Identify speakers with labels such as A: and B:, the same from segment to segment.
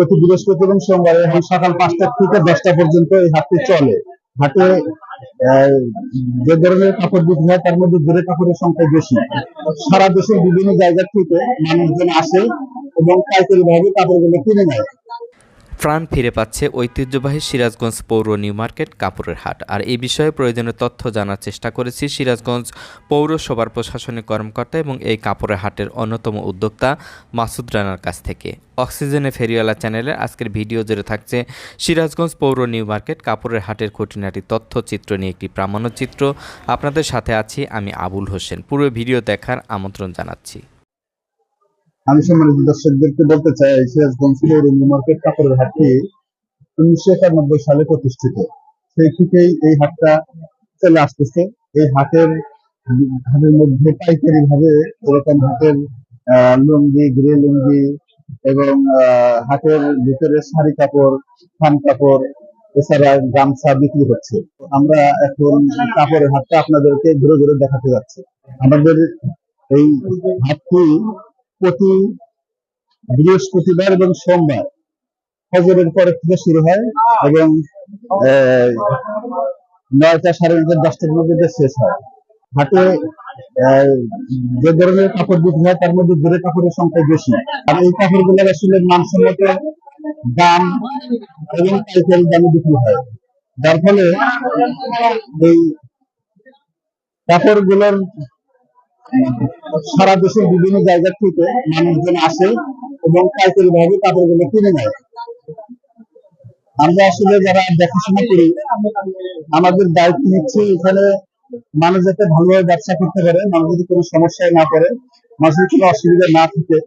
A: প্রতি বৃহস্পতি এবং সোমবার এখন সকাল পাঁচটা থেকে দশটা পর্যন্ত এই হাটটি চলে। হাটে যে ধরনের কাপড় বিক্রি হয় তার মধ্যে দূরে কাপড়ের সংখ্যা বেশি। সারা দেশের বিভিন্ন জায়গা থেকে মানুষজন আসে এবং পাইকারি ভাবে কাপড়গুলো কিনে নেয়।
B: প্রাণ ফিরে পাচ্ছে ঐতিহ্যবাহী সিরাজগঞ্জ পৌর নিউ মার্কেট কাপড়ের হাট। আর এই বিষয়ে প্রয়োজনীয় তথ্য জানার চেষ্টা করেছি সিরাজগঞ্জ পৌরসভার প্রশাসনিক কর্মকর্তা এবং এই কাপড়ের হাটের অন্যতম উদ্যোক্তা মাসুদ রানার কাছ থেকে। অক্সিজেনে ফেরিওয়ালা চ্যানেলের আজকের ভিডিও জুড়ে থাকছে সিরাজগঞ্জ পৌর নিউ মার্কেট কাপড়ের হাটের খুঁটিনাটি তথ্যচিত্র নিয়ে একটি প্রামাণ্যচিত্র। আপনাদের সাথে আছি আমি আবুল হোসেন। পুরো ভিডিও দেখার আমন্ত্রণ জানাচ্ছি।
A: আমি সম্মানিত দর্শকদেরকে বলতে চাই, সিরাজগঞ্জ পৌর নিউ মার্কেট কাপড়ের হাটটি উনিশশো একানব্বই সালে প্রতিষ্ঠিত। সেই থেকেই এই হাটটা চলে আসতেছে। এই হাটের হাটের মধ্যে পাইকারি ভাবে এরকম হাটের লুঙ্গি, গ্রে লুঙ্গি এবং হাটের ভিতরে শাড়ি কাপড়, থান কাপড়, এছাড়া গামছা বিক্রি হচ্ছে। আমরা এখন কাপড়ের হাটটা আপনাদেরকে ঘুরে ঘুরে দেখাতে যাচ্ছি। আমাদের এই হাটটি প্রতি বৃহস্পতিবার এবং সোমবার ফজরের পরে থেকে শুরু হয় এবং নয়টা সাড়ে নয়টা দশটার মধ্যে শেষ হয়। হাটে যে ধরনের কাপড় বিক্রি হয় তার মধ্যে দূরে কাপড়ের সংখ্যা বেশি। আর এই কাপড়গুলো আসলে মানসম্মত দাম এবং পাইকারি দামে বিক্রি হয়। যার ফলে এই কাপড়গুলোর সারা দেশের বিভিন্ন জায়গা থেকে মানুষজন আসে এবং পাইকারি ভাবে কাপড়গুলো কিনে নেয়। আমরা আসলে যারা দেখাশোনা করি, আমাদের দায়িত্ব হচ্ছে এখানে মানুষ যাতে ভালোভাবে ব্যবসা করতে পারে, মানুষ যদি কোনো সমস্যায় না পড়ে, মানুষের কোনো অসুবিধা না থাকে,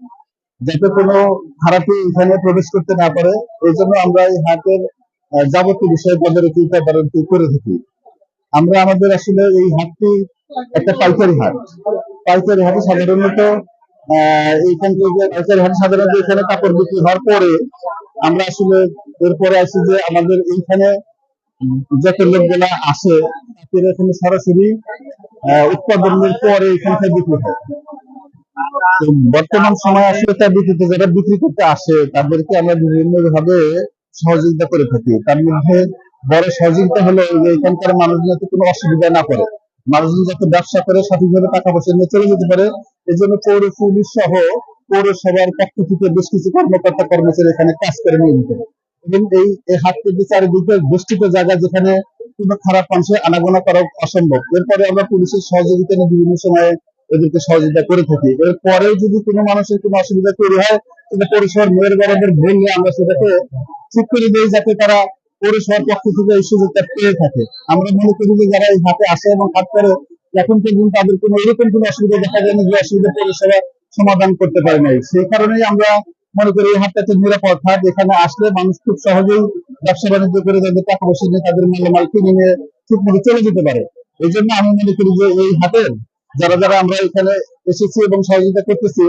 A: যাতে কোনো খারাপই এখানে প্রবেশ করতে না পারে, এই জন্য আমরা এই হাটের যাবতীয় বিষয় তদারকি তদারকি করে থাকি। আমরা আমাদের আসলে এই হাটটি একটা পাইকারি হাট। পাইকারি হাটে সাধারণত এইখান থেকে পাইকারি হাটে সাধারণত এখানে কাপড় বিক্রি হওয়ার পরে আমরা আসলে এরপরে আসি যে আমাদের এইখানে যত লোকগুলা আসে, তাদের এখানে সরাসরি উৎপাদনের পরে এখান থেকে বিক্রি হয়। তো বর্তমান সময় আসলে তার বিক্রিতে যারা বিক্রি করতে আসে, তাদেরকে আমরা বিভিন্ন ভাবে সহযোগিতা করে থাকি। তার মধ্যে বড় সহযোগিতা হলো এখানকার মানুষজন কোনো অসুবিধা না করে মানুষজন যাতে ব্যবসা করে সঠিকভাবে টাকা পয়সা নিয়ে চলে যেতে পারে এই জন্য পৌর পুলিশ সহ পৌরসভার পক্ষ থেকে বেশ কিছু কর্মকর্তা কর্মচারী এখানে কাজ করে নিয়মিত এবং এই এই হাট থেকে চারিদিকে বেষ্টিত জায়গা যেখানে কোনো খারাপ মানুষের আনাগোনা করা অসম্ভব। এরপরে আমরা পুলিশের সহযোগিতা নিয়ে বিভিন্ন সময়ে এদেরকে সহযোগিতা করে থাকি। এরপরে যদি কোনো মানুষের কোনো অসুবিধা তৈরি হয়, তাহলে পৌরসভার মেয়র বরাবর বললে আমরা সেটাকে ঠিক করে দিই যাতে তারা পৌরসভার পক্ষ থেকে এই সুযোগটা পেয়ে থাকে। আমরা মনে করি যে যারা এই হাটে আসে এবং হাট করে, এখন পর্যন্ত তাদের কোনো এরকম কোনো অসুবিধা দেখা যায় না যে অসুবিধা পৌরসভা সমাধান করতে পারে নাই। সেই কারণেই আমরা মনে করি এই হাটটা একটা নিরাপদ হাট এখানে আসলে মানুষ খুব সহজেই ব্যবসা বাণিজ্য করে তাদের টাকা পয়সা নিয়ে তাদের মালামাল কিনে নিয়ে ঠিক মতো চলে যেতে পারে। এই জন্য আমি মনে করি যে এই হাটের যারা যারা আমরা এখানে এসেছি এবং সহযোগিতা করতেছি